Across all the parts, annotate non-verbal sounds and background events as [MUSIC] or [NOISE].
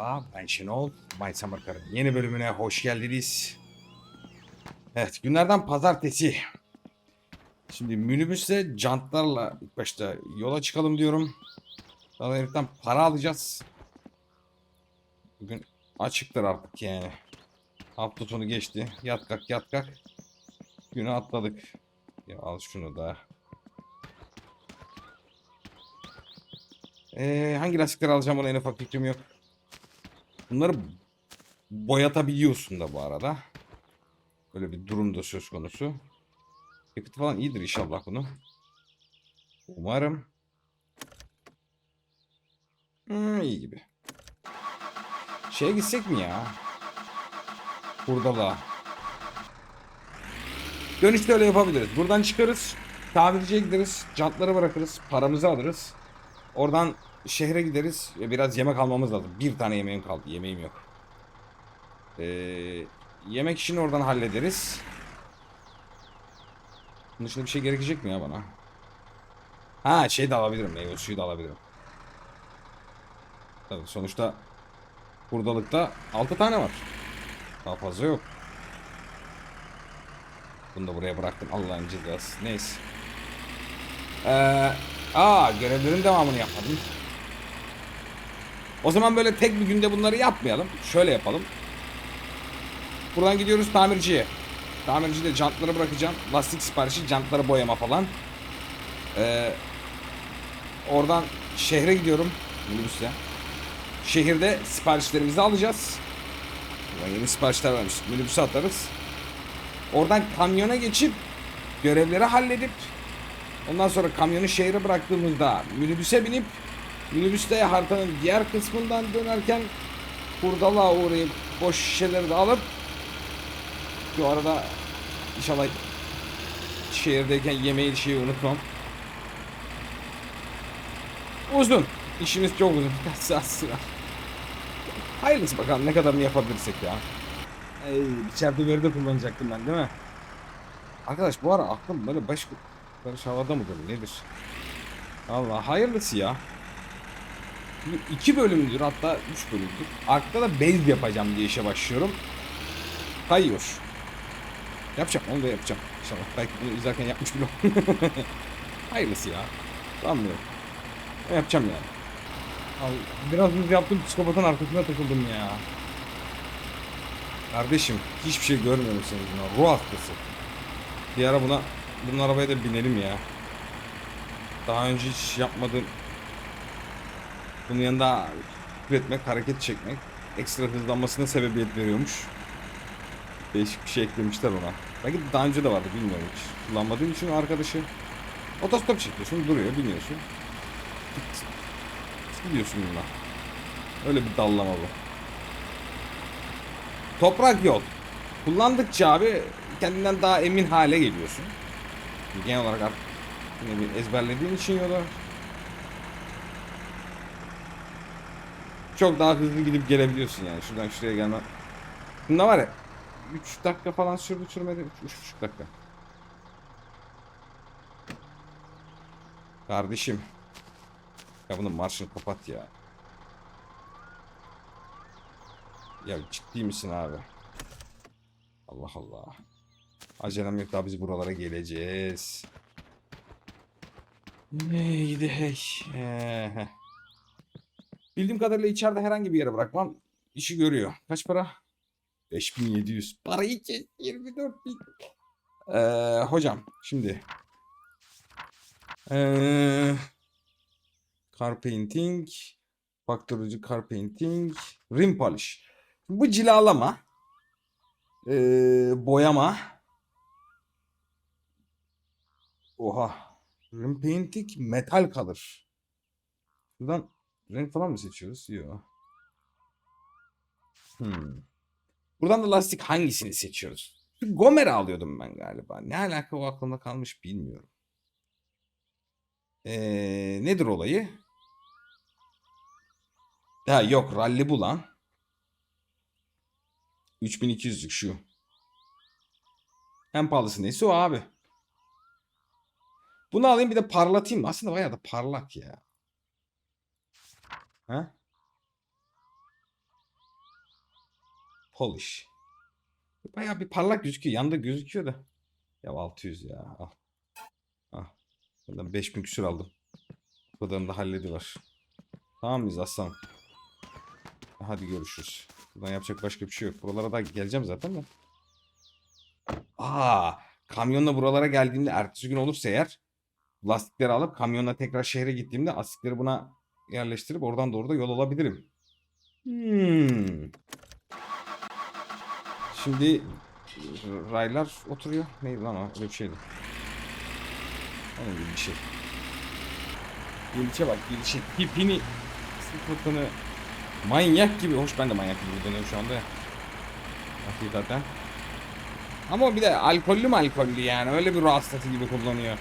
Merhaba, ben Şenol. Bay Samarkar'ın yeni bölümüne hoş geldiniz. Evet, günlerden pazartesi. Şimdi minibüsle jantlarla ilk başta yola çıkalım diyorum. Daha heriften para alacağız. Bugün açıktır artık yani. Hafta sonu geçti. Yat kalk yat kalk. Günü atladık. Ya al şunu da. Ee, hangi lastikleri alacağım ona en ufak fikrim yok. Bunları boyatabiliyorsun da bu arada. Böyle bir durum da söz konusu. Yakıtı falan iyidir inşallah bunu. Umarım. Hmm, iyi gibi. Şeye gitsek mi ya? Hurdalığa. Dönüşte öyle yapabiliriz. Buradan çıkarız. Tamirciye gideriz. Jantları bırakırız. Paramızı alırız. Oradan şehre gideriz biraz yemek almamız lazım. Bir tane yemeğim kaldı. Yemeğim yok. Ee, yemek işini oradan hallederiz. Bunun dışında bir şey gerekecek mi ya bana? Ha şey de alabilirim. Meyve suyu da alabilirim. Tabii sonuçta hurdalıkta 6 tane var. Daha fazla yok. Bunu da buraya bıraktım. Allah'ın cezası. Neyse. Ee, aa görevlerin devamını yapmadım. O zaman böyle tek bir günde bunları yapmayalım. Şöyle yapalım. Buradan gidiyoruz tamirciye. Tamircide jantları bırakacağım. Lastik siparişi, jantları boyama falan. Ee, oradan şehre gidiyorum. Minibüsle. Şehirde siparişlerimizi alacağız. Ulan yeni siparişler vermiş. Minibüse atarız. Oradan kamyona geçip görevleri halledip ondan sonra kamyonu şehre bıraktığımızda minibüse binip minibüste haritanın diğer kısmından dönerken hurdalığa uğrayıp boş şişeleri de alıp şu arada inşallah şehirdeyken yemeği şeyi unutmam. Uzun. İşimiz çok uzun. [LAUGHS] Kaç saat sürer. Hayırlısı bakalım ne kadarını yapabilirsek ya. Ey, içeride veri kullanacaktım ben değil mi? Arkadaş bu ara aklım böyle baş karış havada mıdır nedir? Allah hayırlısı ya. İki bölümdür hatta üç bölümdür. Arkada da base yapacağım diye işe başlıyorum. Kayıyor. Yapacağım onu da yapacağım. İnşallah belki bunu izlerken yapmış bile. [LAUGHS] Hayırlısı ya. Sanmıyorum. Ama Yapacağım yani. Abi, biraz hız yaptım psikopatın arkasına takıldım ya. Kardeşim hiçbir şey görmüyorum senin yüzünden. Ruh hastası. Bir ara buna bunun arabaya da binelim ya. Daha önce hiç yapmadığım bunun yanında üretmek, hareket çekmek ekstra hızlanmasına sebebiyet veriyormuş. Değişik bir şey eklemişler ona. Belki daha önce de vardı bilmiyorum hiç. Kullanmadığım için arkadaşı otostop çekiyorsun, duruyor, biniyorsun. Gidiyorsun bununla. Öyle bir dallama bu. Toprak yol. Kullandıkça abi kendinden daha emin hale geliyorsun. Genel olarak artık yine bir ezberlediğin için yolu çok daha hızlı gidip gelebiliyorsun yani. Şuradan şuraya gelme. Bunda var ya 3 dakika falan sürdü sürmedi. 3,5 dakika. Kardeşim. Ya bunun marşını kapat ya. Ya ciddi misin abi? Allah Allah. Acelem yok daha biz buralara geleceğiz. Neydi hey. Ee, heh. Bildiğim kadarıyla içeride herhangi bir yere bırakmam işi görüyor. Kaç para? 5700. Parayı kes 24 bin. Ee, hocam şimdi. Ee, car painting. Faktörücü car painting. Rim polish. Bu cilalama. Ee, boyama. Oha. Rim painting metal kalır. Buradan renk falan mı seçiyoruz? Yok. Hmm. Buradan da lastik hangisini seçiyoruz? Şu Gomer alıyordum ben galiba. Ne alaka o aklımda kalmış bilmiyorum. Ee, nedir olayı? Ha yok ralli bu lan. 3200'lük şu. En pahalısı neyse o abi. Bunu alayım bir de parlatayım. Aslında bayağı da parlak ya. Ha? polish. Bayağı bir parlak gözüküyor. Yanda gözüküyor da. Ya 600 ya. Al. Al. Buradan 5000 küsür aldım. Bu kadarını da hallediver. Tamam mıyız aslanım? Hadi görüşürüz. Buradan yapacak başka bir şey yok. Buralara da geleceğim zaten de. Aa, kamyonla buralara geldiğimde ertesi gün olursa eğer lastikleri alıp kamyonla tekrar şehre gittiğimde lastikleri buna yerleştirip oradan doğru da yol alabilirim. Hmm. Şimdi raylar oturuyor. Neydi lan o? Öyle bir şeydi. Onun gibi bir şey. Gelişe bak gelişe. Tipini sıfatını manyak gibi. Hoş ben de manyak gibi dönüyorum şu anda. Hakikaten. Ama bir de alkollü mü alkollü yani. Öyle bir hastası gibi kullanıyor.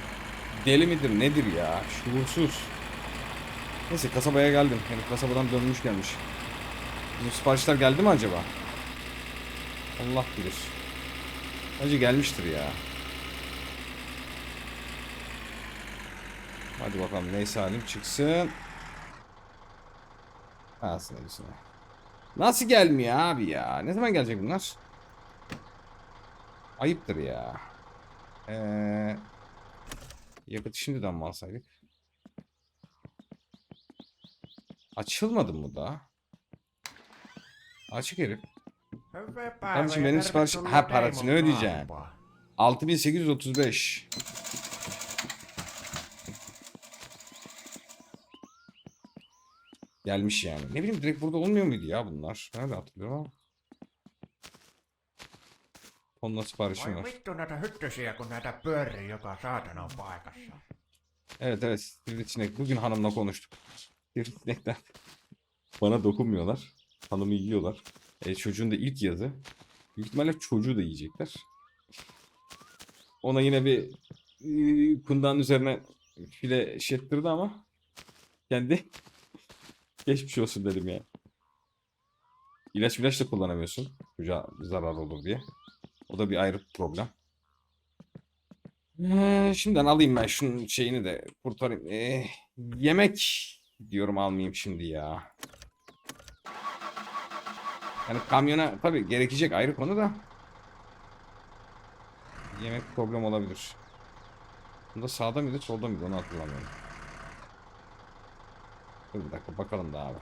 Deli midir nedir ya? Şuursuz. Neyse kasabaya geldim. Yani kasabadan dönmüş gelmiş. Bizim siparişler geldi mi acaba? Allah bilir. Acı gelmiştir ya. Hadi bakalım neyse halim çıksın. Alsın elisine. Nasıl gelmiyor abi ya? Ne zaman gelecek bunlar? Ayıptır ya. Ee, yakıt şimdiden mi alsaydık? Açılmadı mı da? Açık herif. Kardeşim benim sipariş... Ha parasını ödeyeceğim. 6835. Gelmiş yani. Ne bileyim direkt burada olmuyor muydu ya bunlar? Ben de hatırlıyorum ama. Onunla siparişim var. vittu näitä hyttysiä, kun näitä pyörii joka saatanan paikassa. Evet evet sivrisinek. Bugün hanımla konuştuk. Sivrisinekler bana dokunmuyorlar. Hanımı yiyorlar. E, çocuğun da ilk yazı. Büyük ihtimalle çocuğu da yiyecekler. Ona yine bir e, kundanın üzerine file şettirdi ama kendi [LAUGHS] geçmiş olsun dedim ya. İlaç ilaç da kullanamıyorsun. Çocuğa zarar olur diye. O da bir ayrı problem. Ee, şimdiden alayım ben şunun şeyini de kurtarayım. Ee, yemek diyorum almayayım şimdi ya. Yani kamyona tabii gerekecek ayrı konu da. Yemek problem olabilir. Bunda sağda mıydı solda mıydı onu hatırlamıyorum. Dur bir dakika bakalım da abi.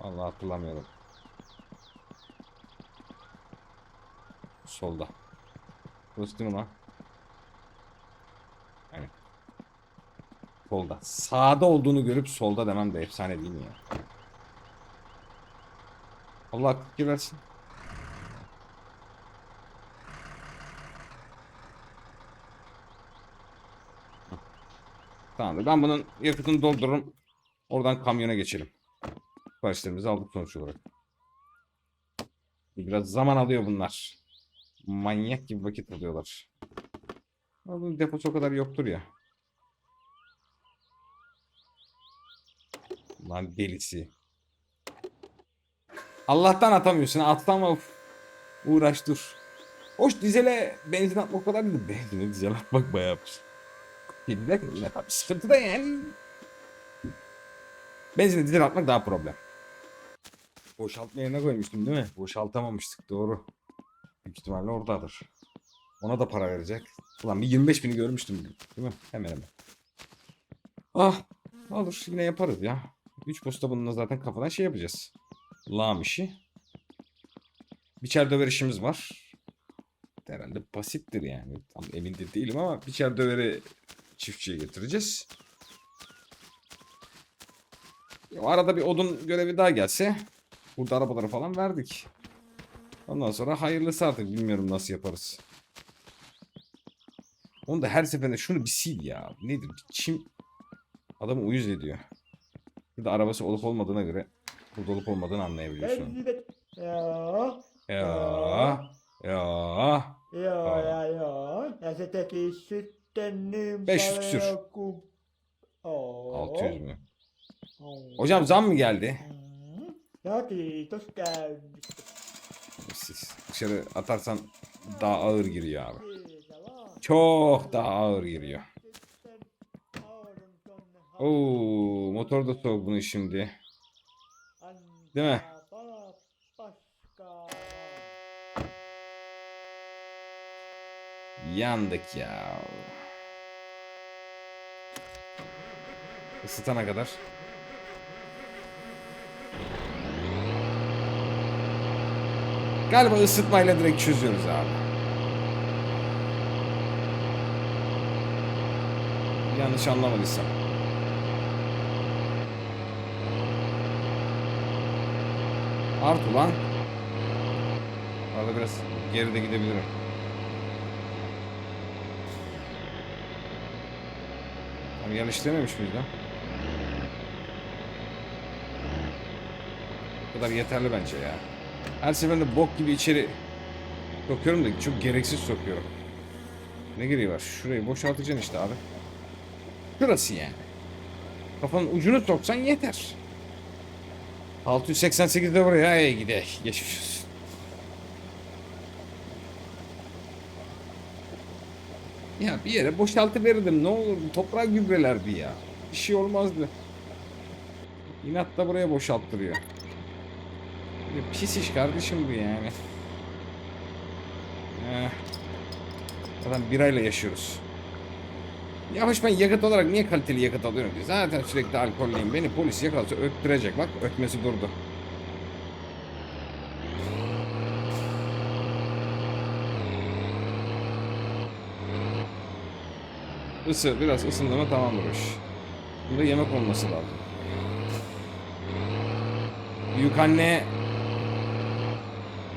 Vallahi hatırlamıyorum. Solda. Burası değil mi lan? Solda. Sağda olduğunu görüp solda demem de efsane değil mi ya? Allah akıl versin. Tamamdır. Ben bunun yakıtını doldururum. Oradan kamyona geçelim. Siparişlerimizi aldık sonuç olarak. Biraz zaman alıyor bunlar. Manyak gibi vakit alıyorlar. Bunun deposu o kadar yoktur ya. Lan delisi. Allah'tan atamıyorsun. Atlama. Uf. Uğraş dur. Hoş dizele benzin atmak kadar değil. Benzine dizel atmak bayağı bir. Bir de yine tabii sıkıntı da yani. Benzine dizel atmak daha problem. Boşaltma yerine koymuştum değil mi? Boşaltamamıştık doğru. Büyük ihtimalle oradadır. Ona da para verecek. Ulan bir 25 bini görmüştüm değil mi? Hemen hemen. Ah olur yine yaparız ya. 3 posta bununla zaten kafadan şey yapacağız. Lağım işi. Biçer döver işimiz var. Herhalde basittir yani. Tam emin de değilim ama biçer döveri çiftçiye getireceğiz. Ya, arada bir odun görevi daha gelse. Burada arabaları falan verdik. Ondan sonra hayırlısı artık bilmiyorum nasıl yaparız. Onu da her seferinde şunu bir sil ya. Nedir? Bir çim adamı uyuz ediyor. Burada arabası olup olmadığına göre burada olup olmadığını anlayabiliyorsun. Ya ya joo ja joo. Ja se teki sitten niin 500 küsür. paljon kuin... Oo. 600 mü? Hocam zam mı geldi? Siz dışarı atarsan daha ağır giriyor abi. Çok daha ağır giriyor. Oo, motor da soğuk bunun şimdi. Değil mi? Yandık ya. Isıtana kadar. Galiba ısıtmayla direkt çözüyoruz abi. Yanlış anlamadıysam. Art ulan. Arada biraz geride gidebilirim. Abi yanlış dememiş miyiz lan? Bu kadar yeterli bence ya. Her seferinde bok gibi içeri sokuyorum da çok gereksiz sokuyorum. Ne gereği var? Şurayı boşaltacaksın işte abi. Şurası yani. Kafanın ucunu soksan yeter. 688'de buraya ay gide. Geçmiş olsun. Ya bir yere boşaltıverirdim ne olur toprağa gübrelerdi ya. Bir şey olmazdı. İnat da buraya boşalttırıyor. Pis iş kardeşim bu yani. Eh. Zaten birayla yaşıyoruz. Ya hoş ben yakıt olarak niye kaliteli yakıt alıyorum ki? Zaten sürekli alkollüyüm. Beni polis yakalasa öttürecek. Bak ötmesi durdu. Isı biraz ısındı mı tamamdır iş. Bunda yemek olması lazım. Büyük anne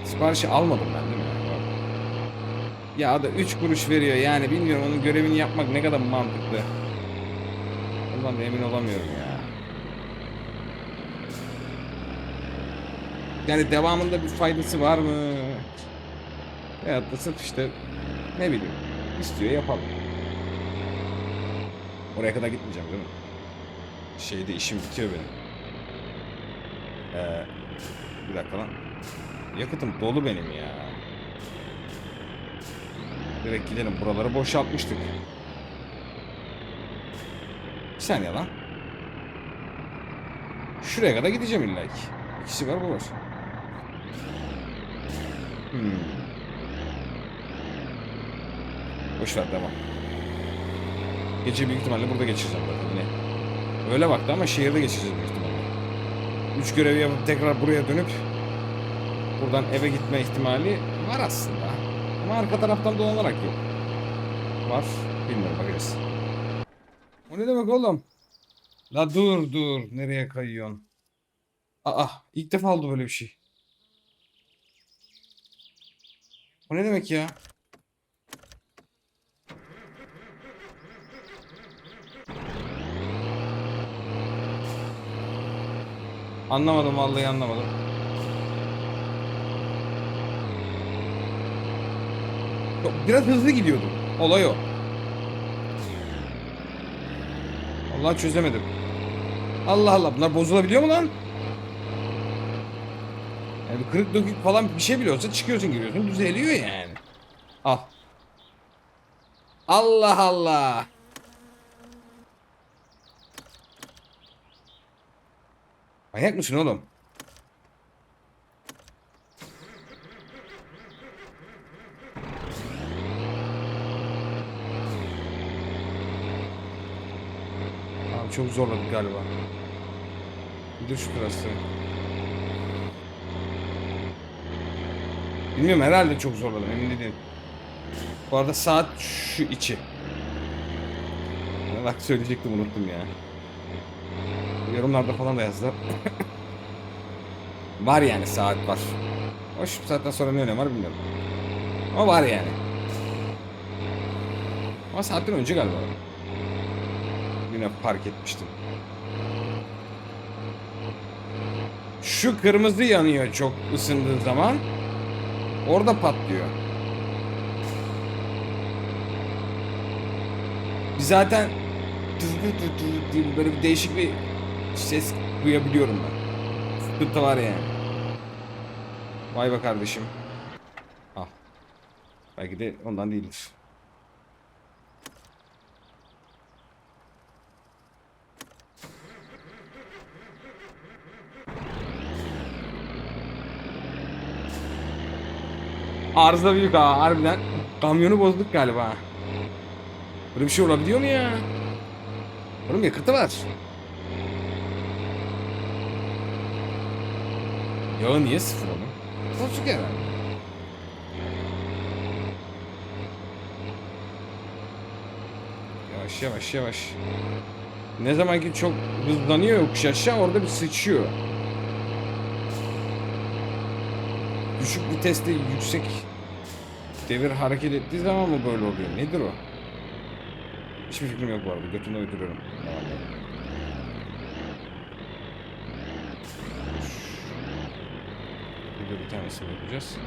siparişi almadım ben? Ya da 3 kuruş veriyor yani bilmiyorum onun görevini yapmak ne kadar mantıklı. Ondan da emin olamıyorum ya. Yani devamında bir faydası var mı? Veyahut da sırf işte ne bileyim istiyor yapalım. Oraya kadar gitmeyeceğim değil mi? Şeyde işim bitiyor benim. Ee, bir dakika lan. Yakıtım dolu benim ya. Direkt gidelim. Buraları boşaltmıştık. Bir saniye lan. Şuraya kadar gideceğim illa ki. İkisi var bu var. Hmm. Boş ver devam. Gece büyük ihtimalle burada geçireceğim zaten yine. Öyle baktı ama şehirde geçeceğiz büyük ihtimalle. Üç görevi yapıp tekrar buraya dönüp buradan eve gitme ihtimali var aslında. Ama arka taraftan dolanarak yok. Var. Bilmiyorum bakacağız. O ne demek oğlum? La dur dur. Nereye kayıyorsun? Aa ilk defa oldu böyle bir şey. O ne demek ya? Anlamadım vallahi anlamadım. Biraz hızlı gidiyordum. Olay o. Allah çözemedim. Allah Allah bunlar bozulabiliyor mu lan? Yani kırık dökük falan bir şey biliyorsa çıkıyorsun giriyorsun düzeliyor yani. Al. Allah Allah. Manyak mısın oğlum? Abi çok zorladık galiba. Şu terası. Bilmiyorum herhalde çok zorladım emin değilim. Bu arada saat şu içi. Bak söyleyecektim unuttum ya. Yorumlarda falan da yazdı. [LAUGHS] var yani saat var. Hoş bu saatten sonra ne önemi var bilmiyorum. Ama var yani. Ama saatten önce galiba. Yine park etmiştim. Şu kırmızı yanıyor çok ısındığı zaman. Orada patlıyor. Zaten böyle bir değişik bir ses duyabiliyorum ben. Sıkıntı var yani. Vay be kardeşim. Al. Belki de ondan değildir. Arıza büyük ha harbiden. Kamyonu bozduk galiba. Böyle bir şey olabiliyor mu ya? Oğlum yakıtı var. Yağı niye sıfır oğlum? Bozuk herhalde. Yavaş yavaş yavaş. Ne zaman ki çok hızlanıyor yokuş aşağı orada bir sıçıyor. Düşük viteste yüksek devir hareket ettiği zaman mı böyle oluyor? Nedir o? Hiçbir fikrim yok bu arada. Götümde uyduruyorum. Burada bir tanesini yapacağız.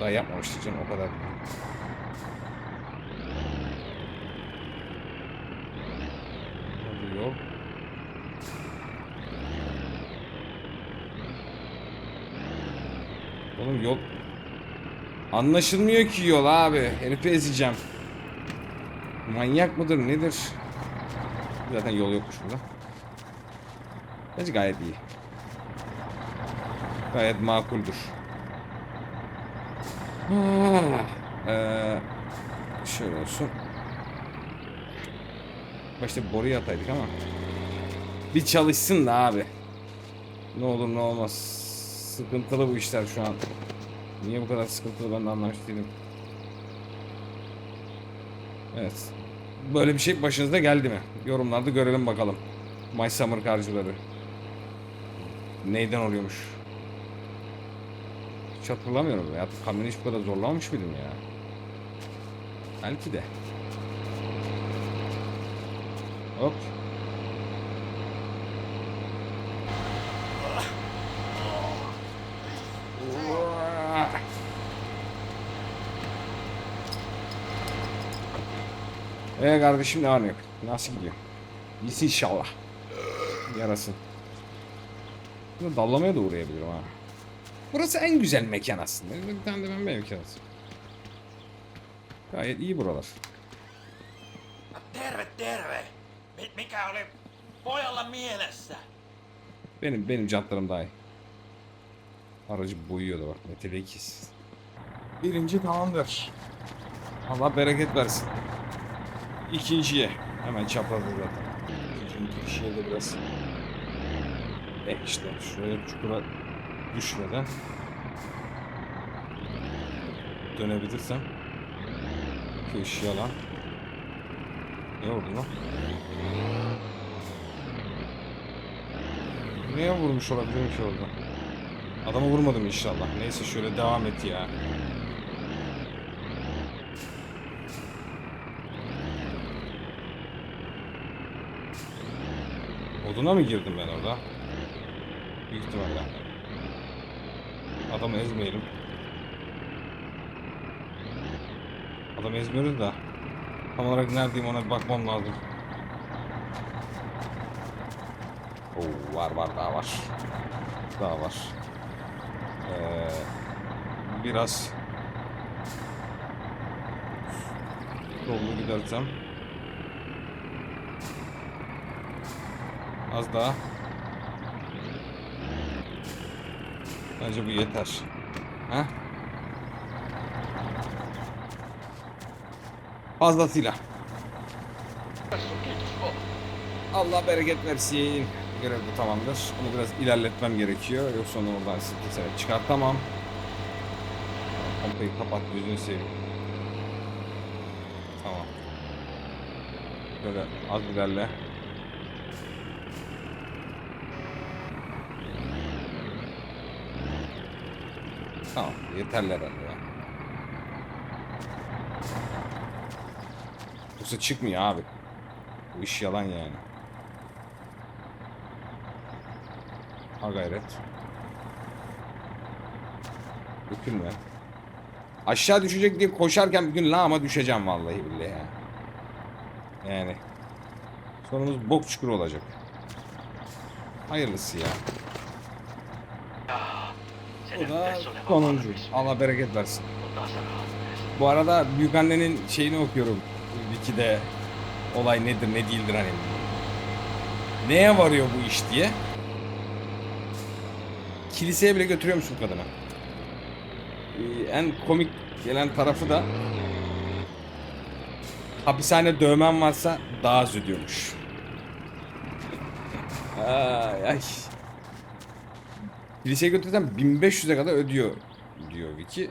Daha yapmamıştık canım o kadar. Hadi yol. Oğlum yol Anlaşılmıyor ki yol abi. Herifi ezeceğim. Manyak mıdır nedir? Zaten yol yokmuş burada. Bence gayet iyi. Gayet makuldür. Ee, şöyle olsun. Başta boruya ataydık ama. Bir çalışsın da abi. Ne olur ne olmaz. Sıkıntılı bu işler şu an. Niye bu kadar sıkıntılı ben de anlamış. Evet. Böyle bir şey başınıza geldi mi? Yorumlarda görelim bakalım. My Summer karcıları. Neyden oluyormuş? Hiç hatırlamıyorum ya. Kamyonu hiç bu kadar zorlamamış mıydım ya? Belki de. Hop. Ee kardeşim ne var ne yok? Nasıl gidiyor? İyisi inşallah. Yarasın. Burada dallamaya da uğrayabilirim ha. Burası en güzel mekan aslında. Bir tane de ben mekan aslında. Gayet iyi buralar. Terve, terve. Mi- Mikä oli pojalla mielessä? Benim benim jantlarım daha iyi. Aracı boyuyor da bak 2. Birinci tamamdır. Allah bereket versin. İkinciye. Hemen çaprazda zaten. İkinci kişiye de biraz. E işte şöyle çukura düşmeden dönebilirsem şu işi alan ne oldu lan? Neye vurmuş olabilirim ki orada? Adamı vurmadım inşallah. Neyse şöyle devam et ya. Oduna mı girdim ben orada? Büyük ihtimalle. Adamı ezmeyelim. Adamı ezmiyoruz da. Tam olarak neredeyim ona bir bakmam lazım. Oo, var var daha var. Daha var. Ee, biraz dolu gidersem az daha bence bu yeter. Ha? Fazlasıyla. Allah bereket versin. Görev bu tamamdır. Bunu biraz ilerletmem gerekiyor. Yoksa onu oradan keserek çıkartamam. Pompayı kapat gözünü seveyim. Tamam. Böyle az ilerle. Tamam yeterli herhalde ya. Yoksa çıkmıyor abi. Bu iş yalan yani. Ha gayret. Dökülme. Aşağı düşecek diye koşarken bir gün lağıma düşeceğim vallahi billahi ya. Yani. Sonumuz bok çukur olacak. Hayırlısı ya. Bu da sonuncu. Allah bereket versin. Bu arada büyük annenin şeyini okuyorum. Wiki'de olay nedir ne değildir hani. Neye varıyor bu iş diye. Kiliseye bile götürüyor musun kadını? Ee, en komik gelen tarafı da hapishane dövmen varsa daha az ödüyormuş. Ay ay. Kiliseye götürsem 1500'e kadar ödüyor diyor Vicky.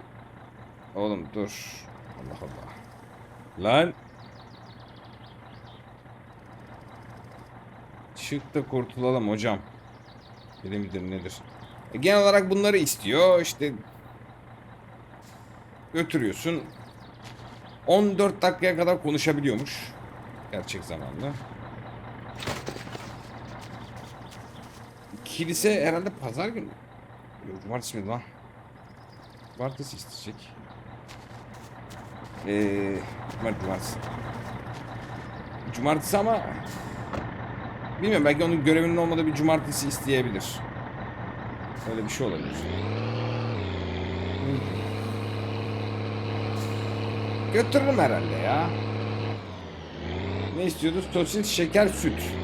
Oğlum dur. Allah Allah. Lan. Çık da kurtulalım hocam. Biri midir nedir? E, genel olarak bunları istiyor. İşte götürüyorsun. 14 dakikaya kadar konuşabiliyormuş. Gerçek zamanlı. Kilise herhalde pazar günü. Yok, Cumartesi miydi lan? Cumartesi isteyecek. Eee... Cumartesi, cumartesi. Ama... Bilmiyorum belki onun görevinin olmadığı bir cumartesi isteyebilir. Öyle bir şey olabilir. Götürürüm herhalde ya. Ne istiyordu? Sosis, şeker, süt.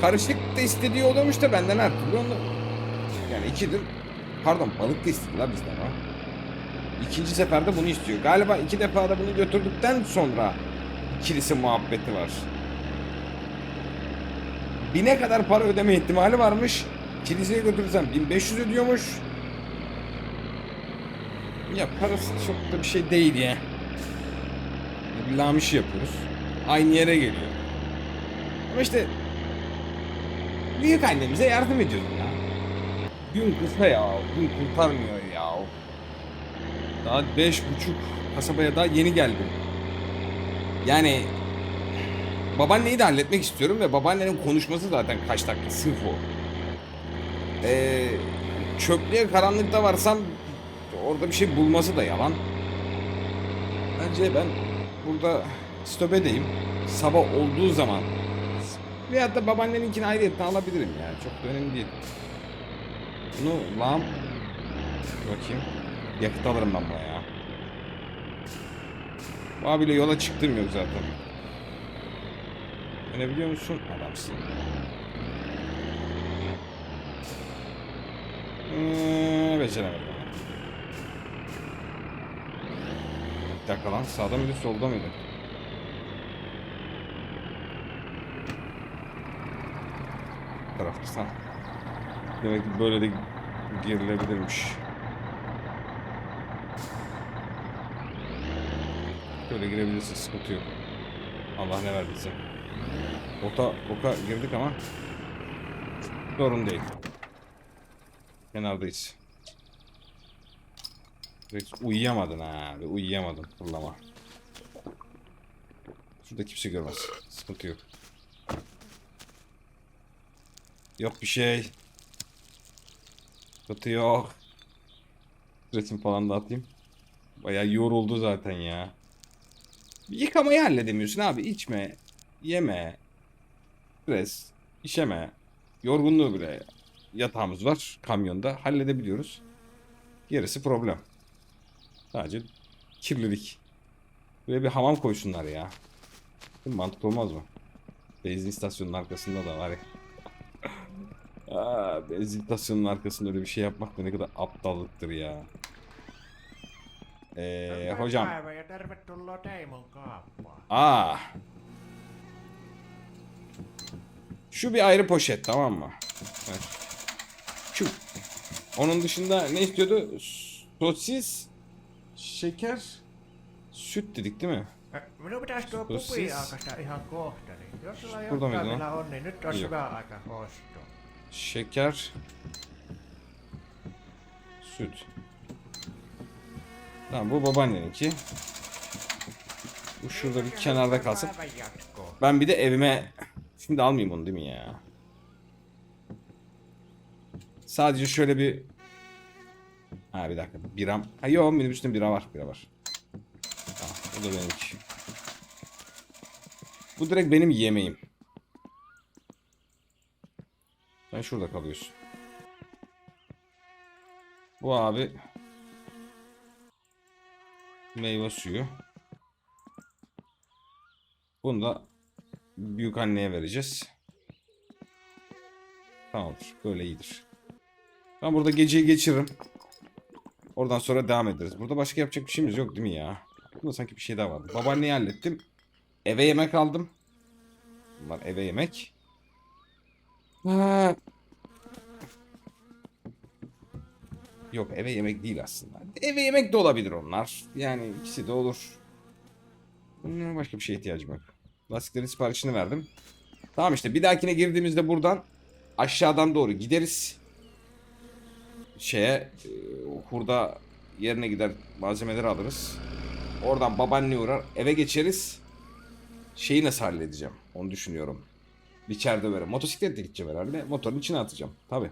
Karışık da istediği oluyormuş da benden her türlü onu... Yani ikidir. Pardon balık da istedi la bizden ha. İkinci seferde bunu istiyor. Galiba iki defa da bunu götürdükten sonra kilise muhabbeti var. Bine kadar para ödeme ihtimali varmış. Kiliseye götürürsem 1500 ödüyormuş. Ya parası çok da bir şey değil ya. Bir lamişi yapıyoruz. Aynı yere geliyor. Ama işte büyük annemize yardım ediyoruz ya. Gün kısa ya. Gün kurtarmıyor ya. Daha beş buçuk kasabaya daha yeni geldim. Yani babaanneyi de halletmek istiyorum ve babaannenin konuşması zaten kaç dakika sırf o. Ee, çöplüğe karanlıkta varsam orada bir şey bulması da yalan. Bence ben burada stopedeyim. Sabah olduğu zaman veyahut da babaanneninkini ayrıyetten alabilirim yani. Çok da önemli değil. Bunu lam bakayım. Yakıt alırım ben buna ya. Bu abiyle yola çıktım yok zaten. Ne biliyor musun? Adamsın. Ee, beceremedim. Bir dakika lan sağda mıydı solda mıydı? Bu tarafta. Demek ki böyle de girilebilirmiş. Böyle girebilirsin sıkıntı yok. Allah ne verdiyse. Ota, oka girdik ama sorun değil. Kenardayız. Direkt uyuyamadın ha. Bir uyuyamadın. Fırlama. Şurada kimse görmez. Sıkıntı yok. Yok bir şey. Sıkıntı yok. Resim falan da atayım. Bayağı yoruldu zaten ya. Yıkamayı halledemiyorsun abi. İçme, yeme, stres, işeme, yorgunluğu bile yatağımız var kamyonda. Halledebiliyoruz. Gerisi problem. Sadece kirlilik. Buraya bir hamam koysunlar ya. Mantıklı olmaz mı? Benzin istasyonunun arkasında da var ya. Aa, benzin istasyonunun arkasında öyle bir şey yapmak da ne kadar aptallıktır ya. Ee, hocam. Aa. Şu bir ayrı poşet tamam mı? Evet. Şu. Onun dışında ne istiyordu? Sosis, şeker, süt dedik değil mi? Minun pitäisi tuo pubi aukasta ihan kohta, niin jos sulla jotain vielä on, niin nyt Yok. hyvä aika ostaa. Şeker, süt. Tamam bu babaanneninki. Bu şurada bir kenarda kalsın. Ben bir de evime... Şimdi almayayım onu değil mi ya? Sadece şöyle bir... Ha bir dakika. Biram. Ha yok üstümde bira var. Bira var. Bu da benimki. Bu direkt benim yemeğim. Sen şurada kalıyorsun. Bu abi... Meyve suyu. Bunu da büyük anneye vereceğiz. Tamamdır. Böyle iyidir. Ben burada geceyi geçiririm. Oradan sonra devam ederiz. Burada başka yapacak bir şeyimiz yok değil mi ya? Bunda sanki bir şey daha vardı. Babaanneyi hallettim. Eve yemek aldım. Bunlar eve yemek. Ha. Yok eve yemek değil aslında. Eve yemek de olabilir onlar. Yani ikisi de olur. Hmm, Başka bir şeye ihtiyacım yok. Lastiklerin siparişini verdim. Tamam işte bir dahakine girdiğimizde buradan aşağıdan doğru gideriz. Şeye e, hurda yerine gider malzemeleri alırız. Oradan babaanne uğrar eve geçeriz. Şeyi nasıl halledeceğim onu düşünüyorum. Biçer dövere. Motosikletle gideceğim herhalde. Motorun içine atacağım. Tabi.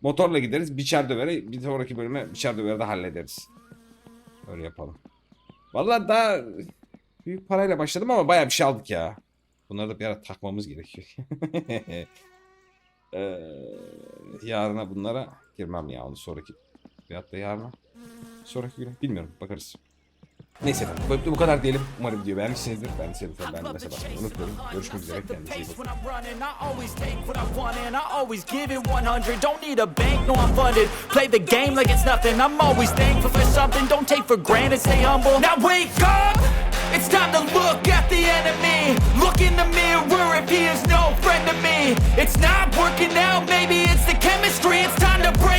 Motorla gideriz. Biçer dövere. Bir sonraki bölüme biçer dövere de hallederiz. Öyle yapalım. Vallahi daha büyük parayla başladım ama bayağı bir şey aldık ya. Bunları da bir ara takmamız gerekiyor. [LAUGHS] Ee, yarına bunlara girmem ya onu sonraki veyahut da yarına sonraki güne bilmiyorum bakarız. Neyse efendim bu bu kadar diyelim. Umarım video beğenmişsinizdir. Ben Beğendiyseniz lütfen beğenmeyi mesela başlamayı unutmayın. Görüşmek üzere. Kendinize iyi bakın. It's time to look at the enemy Look in the mirror if he is no friend to me It's not working out, maybe it's the chemistry It's time to break